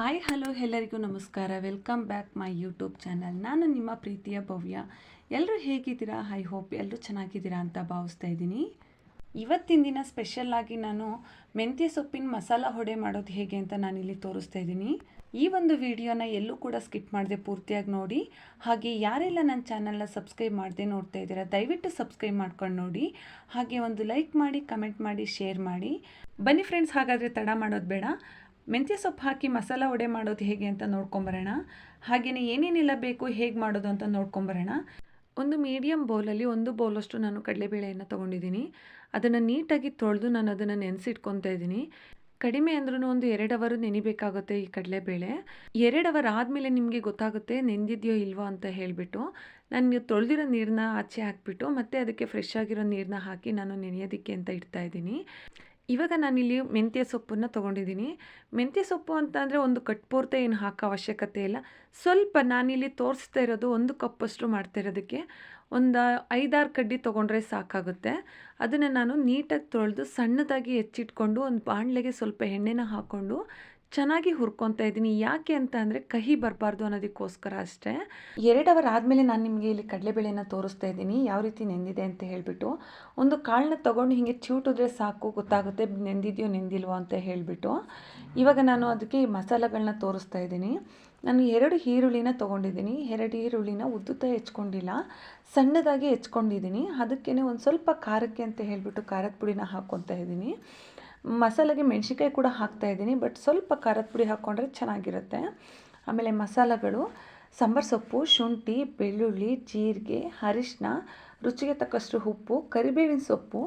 Hi, hello, ಎಲ್ಲರಿಗೂ ನಮಸ್ಕಾರ. Welcome back my YouTube channel. ನಾನು ನಿಮ್ಮ ಪ್ರೀತಿಯ ಭವ್ಯ. ಎಲ್ಲರೂ ಹೇಗಿದ್ದೀರಾ? ಐ ಹೋಪ್ ಎಲ್ಲರೂ ಚೆನ್ನಾಗಿದ್ದೀರಾ ಅಂತ ಭಾವಿಸ್ತಾ ಇದ್ದೀನಿ. ಇವತ್ತಿನ ದಿನ ಸ್ಪೆಷಲ್ ಆಗಿ ನಾನು ಮೆಂತ್ಯ ಸೊಪ್ಪಿನ ಮಸಾಲ ಹೊಡೆ ಮಾಡೋದು ಹೇಗೆ ಅಂತ ನಾನಿಲ್ಲಿ ತೋರಿಸ್ತಾ ಇದ್ದೀನಿ. ಈ ಒಂದು ವಿಡಿಯೋನ ಎಲ್ಲೂ ಕೂಡ ಸ್ಕಿಪ್ ಮಾಡದೆ ಪೂರ್ತಿಯಾಗಿ ನೋಡಿ. ಹಾಗೆ ಯಾರೆಲ್ಲ ನನ್ನ ಚಾನಲ್ನ ಸಬ್ಸ್ಕ್ರೈಬ್ ಮಾಡದೆ ನೋಡ್ತಾ ಇದ್ದೀರಾ, ದಯವಿಟ್ಟು ಸಬ್ಸ್ಕ್ರೈಬ್ ಮಾಡ್ಕೊಂಡು ನೋಡಿ. ಹಾಗೆ ಒಂದು ಲೈಕ್ ಮಾಡಿ, ಕಮೆಂಟ್ ಮಾಡಿ, ಶೇರ್ ಮಾಡಿ. ಬನ್ನಿ ಫ್ರೆಂಡ್ಸ್ ಹಾಗಾದರೆ ತಡ ಮಾಡೋದು ಬೇಡ. ಮೆಂತ್ಯ ಸೊಪ್ಪು ಹಾಕಿ ಮಸಾಲ ವಡೆ ಮಾಡೋದು ಹೇಗೆ ಅಂತ ನೋಡ್ಕೊಂಬರೋಣ. ಹಾಗೆಯೇ ಏನೇನೆಲ್ಲ ಬೇಕು ಹೇಗೆ ಮಾಡೋದು ಅಂತ ನೋಡ್ಕೊಂಬರೋಣ. ಒಂದು ಮೀಡಿಯಮ್ ಬೌಲಲ್ಲಿ ಒಂದು ಬೌಲಷ್ಟು ನಾನು ಕಡಲೆಬೇಳೆಯನ್ನು ತೊಗೊಂಡಿದ್ದೀನಿ. ಅದನ್ನು ನೀಟಾಗಿ ತೊಳೆದು ನಾನು ಅದನ್ನು ನೆನೆಸಿಟ್ಕೊತಾ ಇದ್ದೀನಿ. ಕಡಿಮೆ ಅಂದ್ರೂ ಒಂದು ಎರಡು ಅವರು ನೆನಿಬೇಕಾಗುತ್ತೆ ಈ ಕಡಲೆಬೇಳೆ. ಎರಡು ಅವರ್ ಆದಮೇಲೆ ನಿಮಗೆ ಗೊತ್ತಾಗುತ್ತೆ ನೆಂದಿದೆಯೋ ಇಲ್ವೋ ಅಂತ ಹೇಳಿಬಿಟ್ಟು. ನಾನು ತೊಳೆದಿರೋ ನೀರನ್ನ ಆಚೆ ಹಾಕಿಬಿಟ್ಟು ಮತ್ತೆ ಅದಕ್ಕೆ ಫ್ರೆಶ್ ಆಗಿರೋ ನೀರನ್ನ ಹಾಕಿ ನಾನು ನೆನೆಯೋದಕ್ಕೆ ಅಂತ ಇಡ್ತಾ ಇದ್ದೀನಿ. ಇವಾಗ ನಾನಿಲ್ಲಿ ಮೆಂತ್ಯ ಸೊಪ್ಪನ್ನು ತೊಗೊಂಡಿದ್ದೀನಿ. ಮೆಂತ್ಯ ಸೊಪ್ಪು ಅಂತ ಅಂದರೆ ಒಂದು ಕಟ್ಪೂರ್ತ ಏನು ಹಾಕೋ ಅವಶ್ಯಕತೆ ಇಲ್ಲ. ಸ್ವಲ್ಪ ನಾನಿಲ್ಲಿ ತೋರಿಸ್ತಾ ಇರೋದು ಒಂದು ಕಪ್ಪಷ್ಟು ಮಾಡ್ತಾ ಇರೋದಕ್ಕೆ ಒಂದು ಐದಾರು ಕಡ್ಡಿ ತೊಗೊಂಡ್ರೆ ಸಾಕಾಗುತ್ತೆ. ಅದನ್ನು ನಾನು ನೀಟಾಗಿ ತೊಳೆದು ಸಣ್ಣದಾಗಿ ಹೆಚ್ಚಿಟ್ಕೊಂಡು ಒಂದು ಬಾಣಲೆಗೆ ಸ್ವಲ್ಪ ಎಣ್ಣೆನ ಹಾಕ್ಕೊಂಡು ಚೆನ್ನಾಗಿ ಹುರ್ಕೊತಾ ಇದ್ದೀನಿ. ಯಾಕೆ ಅಂತ ಅಂದರೆ ಕಹಿ ಬರಬಾರ್ದು ಅನ್ನೋದಕ್ಕೋಸ್ಕರ ಅಷ್ಟೇ. ಎರಡು ಅವರ್ ಆದಮೇಲೆ ನಾನು ನಿಮಗೆ ಇಲ್ಲಿ ಕಡಲೆಬೇಳೆನ ತೋರಿಸ್ತಾ ಇದ್ದೀನಿ. ಯಾವ ರೀತಿ ನೆಂದಿದೆ ಅಂತ ಹೇಳಿಬಿಟ್ಟು. ಒಂದು ಕಾಳನ್ನ ತೊಗೊಂಡು ಹೀಗೆ ಚಿವುಟಿದ್ರೆ ಸಾಕು, ಗೊತ್ತಾಗುತ್ತೆ ನೆಂದಿದೆಯೋ ನೆಂದಿಲ್ವೋ ಅಂತ ಹೇಳಿಬಿಟ್ಟು. ಇವಾಗ ನಾನು ಅದಕ್ಕೆ ಈ ಮಸಾಲೆಗಳನ್ನ ತೋರಿಸ್ತಾ ಇದ್ದೀನಿ. ನಾನು ಎರಡು ಈರುಳ್ಳಿನ ತೊಗೊಂಡಿದ್ದೀನಿ. ಎರಡು ಈರುಳ್ಳಿನ ಉದ್ದುತ್ತ ಹೆಚ್ಕೊಂಡಿಲ್ಲ. ಸಣ್ಣದಾಗಿ ಹೆಚ್ಕೊಂಡಿದ್ದೀನಿ. ಅದಕ್ಕೇ ಒಂದು ಸ್ವಲ್ಪ ಖಾರಕ್ಕೆ ಅಂತ ಹೇಳಿಬಿಟ್ಟು ಖಾರದ ಪುಡಿನ ಹಾಕ್ಕೊತಾ ಇದ್ದೀನಿ. ಮಸಾಲೆಗೆ ಮೆಣಸಿನ್ಕಾಯಿ ಕೂಡ ಹಾಕ್ತಾಯಿದ್ದೀನಿ ಬಟ್ ಸ್ವಲ್ಪ ಖಾರದ ಪುಡಿ ಹಾಕ್ಕೊಂಡ್ರೆ ಚೆನ್ನಾಗಿರುತ್ತೆ. ಆಮೇಲೆ ಮಸಾಲೆಗಳು, ಸಾಂಬಾರು ಸೊಪ್ಪು, ಶುಂಠಿ, ಬೆಳ್ಳುಳ್ಳಿ, ಜೀರಿಗೆ ಅರಿಶಿನ ರುಚಿಗೆ ತಕ್ಕಷ್ಟು ಉಪ್ಪು, ಕರಿಬೇವಿನ ಸೊಪ್ಪು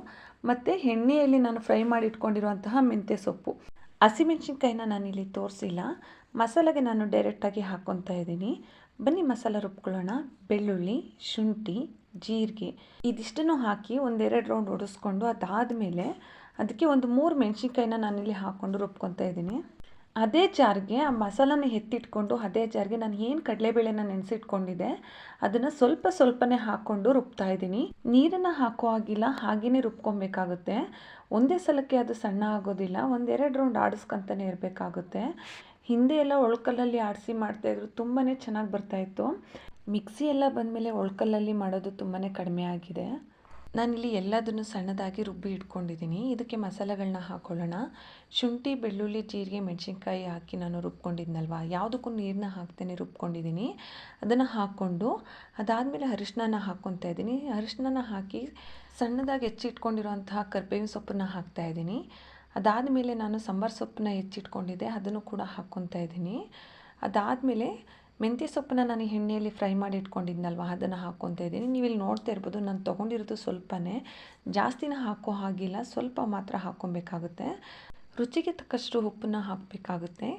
ಮತ್ತು ಎಣ್ಣೆಯಲ್ಲಿ ನಾನು ಫ್ರೈ ಮಾಡಿ ಇಟ್ಕೊಂಡಿರುವಂತಹ ಮೆಂತ್ಯ ಸೊಪ್ಪು. ಹಸಿಮೆಣ್ಸಿನ್ಕಾಯಿನ ನಾನಿಲ್ಲಿ ತೋರಿಸಿಲ್ಲ. ಮಸಾಲೆಗೆ ನಾನು ಡೈರೆಕ್ಟಾಗಿ ಹಾಕ್ಕೊತಾ ಇದ್ದೀನಿ. ಬನ್ನಿ ಮಸಾಲೆ ರುಬ್ಕೊಳ್ಳೋಣ. ಬೆಳ್ಳುಳ್ಳಿ, ಶುಂಠಿ, ಜೀರಿಗೆ, ಇದಿಷ್ಟನ್ನು ಹಾಕಿ ಒಂದೆರಡು ರೌಂಡ್ ಒಡಿಸ್ಕೊಂಡು ಅದಾದಮೇಲೆ ಅದಕ್ಕೆ ಒಂದು ಮೂರು ಮೆಣಸಿನ್ಕಾಯಿನ ನಾನಿಲ್ಲಿ ಹಾಕ್ಕೊಂಡು ರುಬ್ಕೊತಾ ಇದ್ದೀನಿ. ಅದೇ ಜಾರಿಗೆ ಆ ಮಸಾಲನ ಎತ್ತಿಟ್ಕೊಂಡು, ಅದೇ ಜಾರಿಗೆ ನಾನು ಏನು ಕಡಲೆಬೇಳೆನ ನೆನೆಸಿಟ್ಕೊಂಡಿದ್ದೆ, ಅದನ್ನು ಸ್ವಲ್ಪ ಸ್ವಲ್ಪನೇ ಹಾಕ್ಕೊಂಡು ರುಬ್ತಾ ಇದ್ದೀನಿ. ನೀರನ್ನು ಹಾಕೋ ಆಗಿಲ್ಲ ಹಾಗೆಯೇ ರುಬ್ಕೊಬೇಕಾಗುತ್ತೆ ಒಂದೇ ಸಲಕ್ಕೆ ಅದು ಸಣ್ಣ ಆಗೋದಿಲ್ಲ ಒಂದೆರಡು ರೌಂಡ್ ಆಡಿಸ್ಕೊಂತಾನೆ ಇರಬೇಕಾಗುತ್ತೆ. ಹಿಂದೆ ಎಲ್ಲ ಒಳ್ಕಲ್ಲಲ್ಲಿ ಆಡಿಸಿ ಮಾಡ್ತಾಯಿದ್ರು ತುಂಬಾ ಚೆನ್ನಾಗಿ ಬರ್ತಾಯಿತ್ತು ಮಿಕ್ಸಿ ಎಲ್ಲ ಬಂದಮೇಲೆ ಒಳ್ಕಲ್ಲಲ್ಲಿ ಮಾಡೋದು ತುಂಬಾ ಕಡಿಮೆ ಆಗಿದೆ. ನಾನಿಲ್ಲಿ ಎಲ್ಲದನ್ನು ಸಣ್ಣದಾಗಿ ರುಬ್ಬಿ ಇಟ್ಕೊಂಡಿದ್ದೀನಿ. ಇದಕ್ಕೆ ಮಸಾಲೆಗಳನ್ನ ಹಾಕ್ಕೊಳ್ಳೋಣ ಶುಂಠಿ, ಬೆಳ್ಳುಳ್ಳಿ, ಜೀರಿಗೆ, ಮೆಣಸಿನ್ಕಾಯಿ ಹಾಕಿ ನಾನು ರುಬ್ಕೊಂಡಿದ್ನಲ್ವ? ಯಾವುದಕ್ಕೂ ನೀರನ್ನ ಹಾಕ್ತೇನೆ ರುಬ್ಕೊಂಡಿದ್ದೀನಿ. ಅದನ್ನು ಹಾಕ್ಕೊಂಡು ಅದಾದಮೇಲೆ ಅರಿಶಿನ ಹಾಕ್ಕೊತಾ ಇದ್ದೀನಿ. ಅರಿಶಿನ ಹಾಕಿ ಸಣ್ಣದಾಗಿ ಹೆಚ್ಚಿಟ್ಕೊಂಡಿರುವಂತಹ ಕರ್ಬೇವಿನ ಸೊಪ್ಪನ್ನು ಹಾಕ್ತಾಯಿದ್ದೀನಿ ಅದಾದಮೇಲೆ ನಾನು ಸಾಂಬಾರು ಸೊಪ್ಪನ್ನ ಹೆಚ್ಚಿಟ್ಕೊಂಡಿದ್ದೆ. ಅದನ್ನು ಕೂಡ ಹಾಕ್ಕೊತಾ ಇದ್ದೀನಿ. ಅದಾದಮೇಲೆ ಮೆಂತ್ಯ ಸೊಪ್ಪನ್ನ ನಾನು ಎಣ್ಣೆಯಲ್ಲಿ ಫ್ರೈ ಮಾಡಿ ಇಟ್ಕೊಂಡಿದ್ನಲ್ವ? ಅದನ್ನು ಹಾಕ್ಕೊತಾ ಇದ್ದೀನಿ. ನೀವು ಇಲ್ಲಿ ನೋಡ್ತಾ ಇರ್ಬೋದು, ನಾನು ತೊಗೊಂಡಿರೋದು ಸ್ವಲ್ಪನೇ. ಜಾಸ್ತಿನ ಹಾಕೋ ಹಾಗಿಲ್ಲ, ಸ್ವಲ್ಪ ಮಾತ್ರ ಹಾಕ್ಕೊಬೇಕಾಗುತ್ತೆ. ರುಚಿಗೆ ತಕ್ಕಷ್ಟು ಉಪ್ಪನ್ನ ಹಾಕಬೇಕಾಗುತ್ತೆ.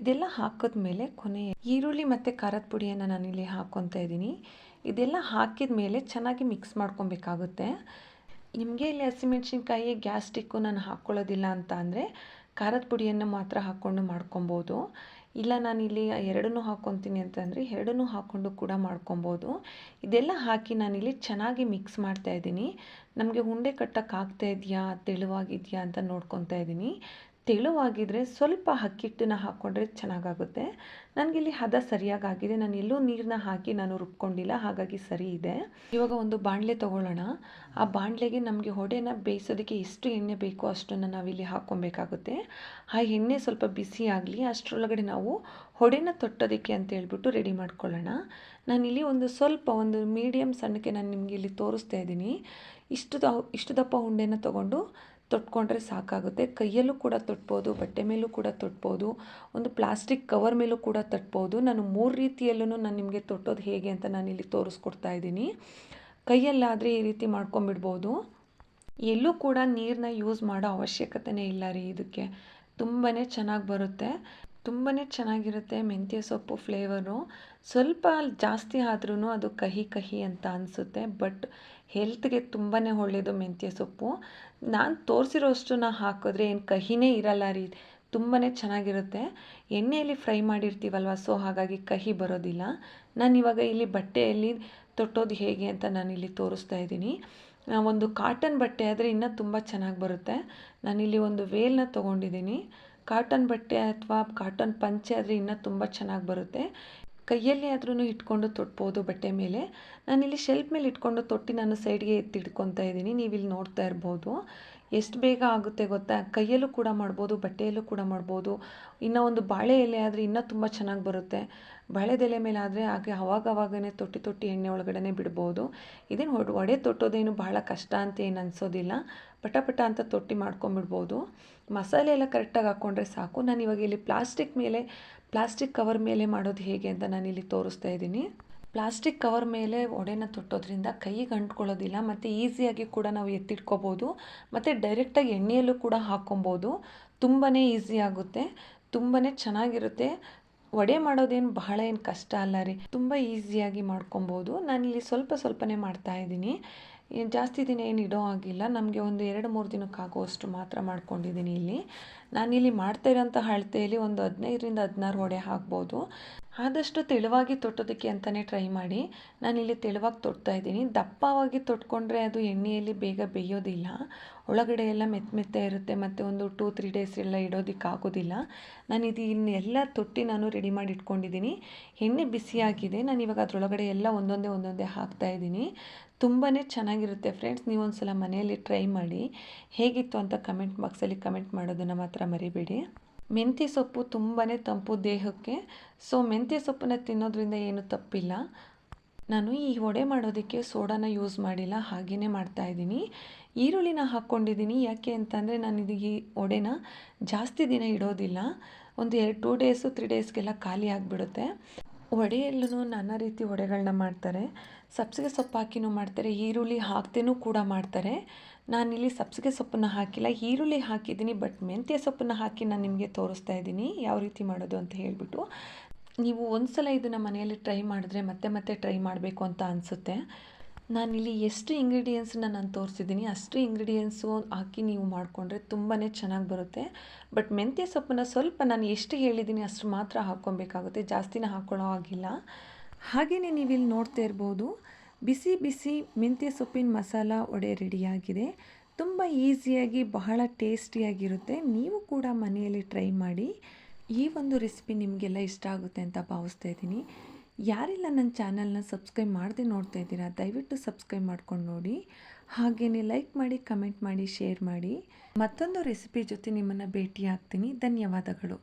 ಇದೆಲ್ಲ ಹಾಕಿದ್ಮೇಲೆ ಕೊನೆ ಈರುಳ್ಳಿ ಮತ್ತು ಖಾರದ ಪುಡಿಯನ್ನು ನಾನಿಲ್ಲಿ ಹಾಕ್ಕೊತಾ ಇದ್ದೀನಿ. ಇದೆಲ್ಲ ಹಾಕಿದ ಮೇಲೆ ಚೆನ್ನಾಗಿ ಮಿಕ್ಸ್ ಮಾಡ್ಕೊಬೇಕಾಗುತ್ತೆ. ನಿಮಗೆ ಇಲ್ಲಿ ಹಸಿಮೆಣ್ಸಿನ್ಕಾಯಿ, ಗ್ಯಾಸ್ಟಿಕ್ಕು ನಾನು ಹಾಕ್ಕೊಳ್ಳೋದಿಲ್ಲ ಅಂತ ಅಂದರೆ ಖಾರದ ಪುಡಿಯನ್ನು ಮಾತ್ರ ಹಾಕ್ಕೊಂಡು ಮಾಡ್ಕೊಬೋದು. ಇಲ್ಲ, ನಾನು ಇಲ್ಲಿ ಎರಡನ್ನೂ ಹಾಕ್ಕೊತೀನಿ ಅಂತಂದರೆ ಎರಡನ್ನೂ ಹಾಕ್ಕೊಂಡು ಕೂಡ ಮಾಡ್ಕೊಬೋದು. ಇದೆಲ್ಲ ಹಾಕಿ ನಾನಿಲ್ಲಿ ಚೆನ್ನಾಗಿ ಮಿಕ್ಸ್ ಮಾಡ್ತಾ ಇದ್ದೀನಿ. ನಮಗೆ ಉಂಡೆ ಕಟ್ಟೋಕ್ಕಾಗ್ತಾ ಇದೆಯಾ? ತೆಳುವಾಗಿದೆಯಾ ಅಂತ ನೋಡ್ಕೊತಾ ಇದ್ದೀನಿ ತೆಳುವಾಗಿದ್ದರೆ ಸ್ವಲ್ಪ ಅಕ್ಕಿಟ್ಟನ್ನ ಹಾಕ್ಕೊಂಡ್ರೆ ಚೆನ್ನಾಗಾಗುತ್ತೆ. ನನಗಿಲ್ಲಿ ಹದ ಸರಿಯಾಗಾಗಿದೆ. ನಾನು ಎಲ್ಲೂ ನೀರನ್ನ ಹಾಕಿ ನಾನು ರುಬ್ಕೊಂಡಿಲ್ಲ, ಹಾಗಾಗಿ ಸರಿ ಇದೆ. ಇವಾಗ ಒಂದು ಬಾಣಲೆ ತೊಗೊಳ್ಳೋಣ. ಆ ಬಾಣಲೆಗೆ ನಮಗೆ ಹೊಡೆನ ಬೇಯಿಸೋದಕ್ಕೆ ಎಷ್ಟು ಎಣ್ಣೆ ಬೇಕೋ ಅಷ್ಟನ್ನು ನಾವಿಲ್ಲಿ ಹಾಕ್ಕೊಬೇಕಾಗುತ್ತೆ. ಆ ಎಣ್ಣೆ ಸ್ವಲ್ಪ ಬಿಸಿ ಆಗಲಿ, ಅಷ್ಟರೊಳಗಡೆ ನಾವು ಹೊಡೆನ ತೊಟ್ಟೋದಕ್ಕೆ ಅಂತ ಹೇಳ್ಬಿಟ್ಟು ರೆಡಿ ಮಾಡ್ಕೊಳ್ಳೋಣ. ನಾನಿಲ್ಲಿ ಒಂದು ಸ್ವಲ್ಪ ಒಂದು ಮೀಡಿಯಮ್ ಸಣ್ಣಕ್ಕೆ ನಾನು ನಿಮಗೆ ಇಲ್ಲಿ ತೋರಿಸ್ತಾ ಇದ್ದೀನಿ. ಇಷ್ಟು ಇಷ್ಟು ದಪ್ಪ ಉಂಡೆನ ತೊಗೊಂಡು ತೊಟ್ಕೊಂಡ್ರೆ ಸಾಕಾಗುತ್ತೆ. ಕೈಯಲ್ಲೂ ಕೂಡ ತೊಟ್ಬೋದು, ಬಟ್ಟೆ ಮೇಲೂ ಕೂಡ ತೊಟ್ಬೋದು, ಒಂದು ಪ್ಲಾಸ್ಟಿಕ್ ಕವರ್ ಮೇಲೂ ಕೂಡ ತಟ್ಬೋದು. ನಾನು ಮೂರು ರೀತಿಯಲ್ಲೂ ನಾನು ನಿಮಗೆ ತೊಟ್ಟೋದು ಹೇಗೆ ಅಂತ ನಾನು ಇಲ್ಲಿ ತೋರಿಸ್ಕೊಡ್ತಾ ಇದ್ದೀನಿ. ಕೈಯಲ್ಲಾದರೆ ಈ ರೀತಿ ಮಾಡ್ಕೊಂಬಿಡ್ಬೋದು. ಎಲ್ಲೂ ಕೂಡ ನೀರನ್ನ ಯೂಸ್ ಮಾಡೋ ಅವಶ್ಯಕತೆನೇ ಇಲ್ಲ ರೀ ಇದಕ್ಕೆ. ತುಂಬಾ ಚೆನ್ನಾಗಿ ಬರುತ್ತೆ. ತುಂಬಾ ಚೆನ್ನಾಗಿರುತ್ತೆ ಮೆಂತ್ಯ ಸೊಪ್ಪು ಫ್ಲೇವರು. ಸ್ವಲ್ಪ ಜಾಸ್ತಿ ಆದ್ರೂ ಅದು ಕಹಿ ಕಹಿ ಅಂತ ಅನಿಸುತ್ತೆ, ಬಟ್ ಹೆಲ್ತ್ಗೆ ತುಂಬಾ ಒಳ್ಳೆಯದು ಮೆಂತ್ಯ ಸೊಪ್ಪು. ನಾನು ತೋರಿಸಿರೋಷ್ಟನ್ನ ಹಾಕಿದ್ರೆ ಏನು ಕಹಿನೇ ಇರಲ್ಲ ರೀ ತುಂಬಾ ಚೆನ್ನಾಗಿರುತ್ತೆ. ಎಣ್ಣೆಯಲ್ಲಿ ಫ್ರೈ ಮಾಡಿರ್ತೀವಲ್ವ, ಸೊ ಹಾಗಾಗಿ ಕಹಿ ಬರೋದಿಲ್ಲ. ನಾನು ಇವಾಗ ಇಲ್ಲಿ ಬಟ್ಟೆಯಲ್ಲಿ ತೊಟ್ಟೋದು ಹೇಗೆ ಅಂತ ನಾನಿಲ್ಲಿ ತೋರಿಸ್ತಾ ಇದ್ದೀನಿ. ಒಂದು ಕಾಟನ್ ಬಟ್ಟೆ ಆದರೆ ಇನ್ನೂ ತುಂಬ ಚೆನ್ನಾಗಿ ಬರುತ್ತೆ. ನಾನಿಲ್ಲಿ ಒಂದು ವೇಲ್ನ ತೊಗೊಂಡಿದ್ದೀನಿ. ಕಾಟನ್ ಬಟ್ಟೆ ಅಥವಾ ಕಾಟನ್ ಪಂಚೆ ಆದರೆ ಇನ್ನೂ ತುಂಬ ಚೆನ್ನಾಗಿ ಬರುತ್ತೆ. ಕೈಯಲ್ಲಿ ಆದ್ರೂ ಇಟ್ಕೊಂಡು ತೊಟ್ಬೋದು ಬಟ್ಟೆ ಮೇಲೆ. ನಾನಿಲ್ಲಿ ಶೆಲ್ಫ್ ಮೇಲೆ ಇಟ್ಕೊಂಡು ತೊಟ್ಟಿ ನಾನು ಸೈಡ್ಗೆ ಎತ್ತಿ ಇಟ್ಕೊತಾ ಇದ್ದೀನಿ. ನೀವು ಇಲ್ಲಿ ನೋಡ್ತಾ ಇರ್ಬೋದು. ಎಷ್ಟು ಬೇಗ ಆಗುತ್ತೆ ಗೊತ್ತಾ? ಕೈಯಲ್ಲೂ ಕೂಡ ಮಾಡ್ಬೋದು, ಬಟ್ಟೆಯಲ್ಲೂ ಕೂಡ ಮಾಡ್ಬೋದು. ಇನ್ನೂ ಒಂದು ಬಾಳೆ ಎಲೆ ಆದರೆ ಇನ್ನೂ ತುಂಬ ಚೆನ್ನಾಗಿ ಬರುತ್ತೆ. ಬಾಳೆದೆಲೆ ಮೇಲೆ ಆದರೆ ಹಾಗೆ ಅವಾಗವಾಗನೇ ತೊಟ್ಟಿ ತೊಟ್ಟಿ ಎಣ್ಣೆ ಒಳಗಡೆ ಬಿಡ್ಬೋದು. ಇದೇನು ಹೊಡೆ ಒಡೆ ತೊಟ್ಟೋದೇನು ಬಹಳ ಕಷ್ಟ ಅಂತ ಏನು ಅನಿಸೋದಿಲ್ಲ. ಪಟ ಅಂತ ತೊಟ್ಟಿ ಮಾಡ್ಕೊಂಬಿಡ್ಬೋದು. ಮಸಾಲೆ ಎಲ್ಲ ಕರೆಕ್ಟಾಗಿ ಹಾಕ್ಕೊಂಡ್ರೆ ಸಾಕು. ನಾನು ಇವಾಗ ಇಲ್ಲಿ ಪ್ಲಾಸ್ಟಿಕ್ ಮೇಲೆ, ಪ್ಲಾಸ್ಟಿಕ್ ಕವರ್ ಮೇಲೆ ಮಾಡೋದು ಹೇಗೆ ಅಂತ ನಾನಿಲ್ಲಿ ತೋರಿಸ್ತಾ ಇದ್ದೀನಿ. ಪ್ಲಾಸ್ಟಿಕ್ ಕವರ್ ಮೇಲೆ ಒಡೆನ ತೊಟ್ಟೋದ್ರಿಂದ ಕೈಗೆ ಅಂಟ್ಕೊಳ್ಳೋದಿಲ್ಲ ಮತ್ತು ಈಸಿಯಾಗಿ ಕೂಡ ನಾವು ಎತ್ತಿಟ್ಕೋಬೋದು, ಮತ್ತು ಡೈರೆಕ್ಟಾಗಿ ಎಣ್ಣೆಯಲ್ಲೂ ಕೂಡ ಹಾಕ್ಕೊಬೋದು ತುಂಬಾ ಈಸಿ ಆಗುತ್ತೆ. ತುಂಬಾ ಚೆನ್ನಾಗಿರುತ್ತೆ. ವಡೆ ಮಾಡೋದೇನು ಬಹಳ ಏನು ಕಷ್ಟ ಅಲ್ಲ ರೀ. ತುಂಬ ಈಸಿಯಾಗಿ ಮಾಡ್ಕೊಬೋದು. ನಾನಿಲ್ಲಿ ಸ್ವಲ್ಪ ಸ್ವಲ್ಪನೇ ಮಾಡ್ತಾ ಇದ್ದೀನಿ. ಜಾಸ್ತಿ ದಿನ ಏನು ಇಡೋ ಆಗಿಲ್ಲ ನಮಗೆ ಒಂದು ಎರಡು ಮೂರು ದಿನಕ್ಕಾಗುವಷ್ಟು ಮಾತ್ರ ಮಾಡ್ಕೊಂಡಿದ್ದೀನಿ ಇಲ್ಲಿ. ನಾನಿಲ್ಲಿ ಮಾಡ್ತಾ ಇರೋಂಥ ಅಳತೆಯಲ್ಲಿ ಒಂದು ಹದಿನೈದರಿಂದ ಹದಿನಾರು ವಡೆ ಹಾಕ್ಬೋದು. ಆದಷ್ಟು ತೆಳುವಾಗಿ ತೊಟ್ಟೋದಕ್ಕೆ ಅಂತಲೇ ಟ್ರೈ ಮಾಡಿ. ನಾನಿಲ್ಲಿ ತೆಳುವಾಗಿ ತೊಟ್ತಾ ಇದ್ದೀನಿ. ದಪ್ಪವಾಗಿ ತೊಟ್ಕೊಂಡ್ರೆ ಅದು ಎಣ್ಣೆಯಲ್ಲಿ ಬೇಗ ಬೇಯೋದಿಲ್ಲ. ಒಳಗಡೆ ಎಲ್ಲ ಮೆತ್ತ ಮೆತ್ತ ಇರುತ್ತೆ ಮತ್ತು ಒಂದು ಟೂ, ತ್ರೀ ಡೇಸ್ ಎಲ್ಲ ಇಡೋದಕ್ಕೆ ಆಗೋದಿಲ್ಲ. ನಾನು ಇದು ಇನ್ನೆಲ್ಲ ತೊಟ್ಟಿ ನಾನು ರೆಡಿ ಮಾಡಿ ಇಟ್ಕೊಂಡಿದ್ದೀನಿ. ಎಣ್ಣೆ ಬಿಸಿಯಾಗಿದೆ. ನಾನು ಇವಾಗ ಅದರೊಳಗಡೆ ಎಲ್ಲ ಒಂದೊಂದೇ ಒಂದೊಂದೇ ಹಾಕ್ತಾ ಇದ್ದೀನಿ. ತುಂಬಾ ಚೆನ್ನಾಗಿರುತ್ತೆ ಫ್ರೆಂಡ್ಸ್. ನೀವು ಒಂದು ಸಲ ಮನೆಯಲ್ಲಿ ಟ್ರೈ ಮಾಡಿ. ಹೇಗಿತ್ತು ಅಂತ ಕಮೆಂಟ್ ಬಾಕ್ಸಲ್ಲಿ ಕಮೆಂಟ್ ಮಾಡೋದನ್ನು ಮಾತ್ರ ಮರಿಬೇಡಿ. ಮೆಂತ್ಯ ಸೊಪ್ಪು ತುಂಬಾ ತಂಪು ದೇಹಕ್ಕೆ ಸೊ ಮೆಂತ್ಯ ಸೊಪ್ಪನ್ನು ತಿನ್ನೋದ್ರಿಂದ ಏನು ತಪ್ಪಿಲ್ಲ. ನಾನು ಈ ವಡೆ ಮಾಡೋದಕ್ಕೆ ಸೋಡಾನ ಯೂಸ್ ಮಾಡಿಲ್ಲ ಹಾಗೆಯೇ ಮಾಡ್ತಾಯಿದ್ದೀನಿ ಈರುಳ್ಳಿನ ಹಾಕ್ಕೊಂಡಿದ್ದೀನಿ, ಯಾಕೆ ಅಂತಂದರೆ ನಾನು ಇದು ಈ ವಡೆನ ಜಾಸ್ತಿ ದಿನ ಇಡೋದಿಲ್ಲ. ಒಂದು ಎರಡು ಟೂ ಡೇಸು ತ್ರೀ ಡೇಸ್ಗೆಲ್ಲ ಖಾಲಿ ಆಗಿಬಿಡುತ್ತೆ. ವಡೆಯಲ್ಲೂ ನಾನಾ ರೀತಿ ವಡೆಗಳನ್ನ ಮಾಡ್ತಾರೆ. ಸಬ್ಸಿಗೆ ಸೊಪ್ಪು ಹಾಕಿನೂ ಮಾಡ್ತಾರೆ, ಈರುಳ್ಳಿ ಹಾಕ್ತೇನೂ ಕೂಡ ಮಾಡ್ತಾರೆ. ನಾನಿಲ್ಲಿ ಸಬ್ಸಿಗೆ ಸೊಪ್ಪನ್ನು ಹಾಕಿಲ್ಲ, ಈರುಳ್ಳಿ ಹಾಕಿದ್ದೀನಿ ಬಟ್ ಮೆಂತ್ಯ ಸೊಪ್ಪನ್ನು ಹಾಕಿ ನಾನು ನಿಮಗೆ ತೋರಿಸ್ತಾ ಇದ್ದೀನಿ, ಯಾವ ರೀತಿ ಮಾಡೋದು ಅಂತ ಹೇಳಿಬಿಟ್ಟು. ನೀವು ಒಂದು ಸಲ ಇದನ್ನು ಮನೆಯಲ್ಲಿ ಟ್ರೈ ಮಾಡಿದ್ರೆ ಮತ್ತೆ ಮತ್ತೆ ಟ್ರೈ ಮಾಡಬೇಕು ಅಂತ ಅನಿಸುತ್ತೆ. ನಾನಿಲ್ಲಿ ಎಷ್ಟು ಇಂಗ್ರೀಡಿಯೆಂಟ್ಸನ್ನ ನಾನು ತೋರಿಸಿದ್ದೀನಿ, ಅಷ್ಟು ಇಂಗ್ರೀಡಿಯೆಂಟ್ಸು ಹಾಕಿ ನೀವು ಮಾಡಿಕೊಂಡ್ರೆ ತುಂಬಾ ಚೆನ್ನಾಗಿ ಬರುತ್ತೆ. ಬಟ್ ಮೆಂತ್ಯ ಸೊಪ್ಪನ್ನು ಸ್ವಲ್ಪ ನಾನು ಎಷ್ಟು ಹೇಳಿದ್ದೀನಿ ಅಷ್ಟು ಮಾತ್ರ ಹಾಕ್ಕೊಬೇಕಾಗುತ್ತೆ, ಜಾಸ್ತಿನ ಹಾಕ್ಕೊಳ್ಳೋ ಆಗಿಲ್ಲ ಹಾಗೆಯೇ ನೀವಿಲ್ಲಿ ನೋಡ್ತಾ ಇರ್ಬೋದು, ಬಿಸಿ ಬಿಸಿ ಮೆಂತ್ಯ ಸೊಪ್ಪಿನ ಮಸಾಲ ಒಡೆ ರೆಡಿಯಾಗಿದೆ ತುಂಬ ಈಸಿಯಾಗಿ ಬಹಳ ಟೇಸ್ಟಿಯಾಗಿರುತ್ತೆ ನೀವು ಕೂಡ ಮನೆಯಲ್ಲಿ ಟ್ರೈ ಮಾಡಿ. ಈ ಒಂದು ರೆಸಿಪಿ ನಿಮಗೆಲ್ಲ ಇಷ್ಟ ಆಗುತ್ತೆ ಅಂತ ಭಾವಿಸ್ತಾ ಇದ್ದೀನಿ. ಯಾರೆಲ್ಲ ನನ್ನ ಚಾನಲ್ನ ಸಬ್ಸ್ಕ್ರೈಬ್ ಮಾಡದೆ ನೋಡ್ತಾ ಇದ್ದೀರಾ, ದಯವಿಟ್ಟು ಸಬ್ಸ್ಕ್ರೈಬ್ ಮಾಡ್ಕೊಂಡು ನೋಡಿ. ಹಾಗೆಯೇ ಲೈಕ್ ಮಾಡಿ, ಕಮೆಂಟ್ ಮಾಡಿ, ಶೇರ್ ಮಾಡಿ. ಮತ್ತೊಂದು ರೆಸಿಪಿ ಜೊತೆ ನಿಮ್ಮನ್ನು ಭೇಟಿ ಆಗ್ತೀನಿ ಧನ್ಯವಾದಗಳು.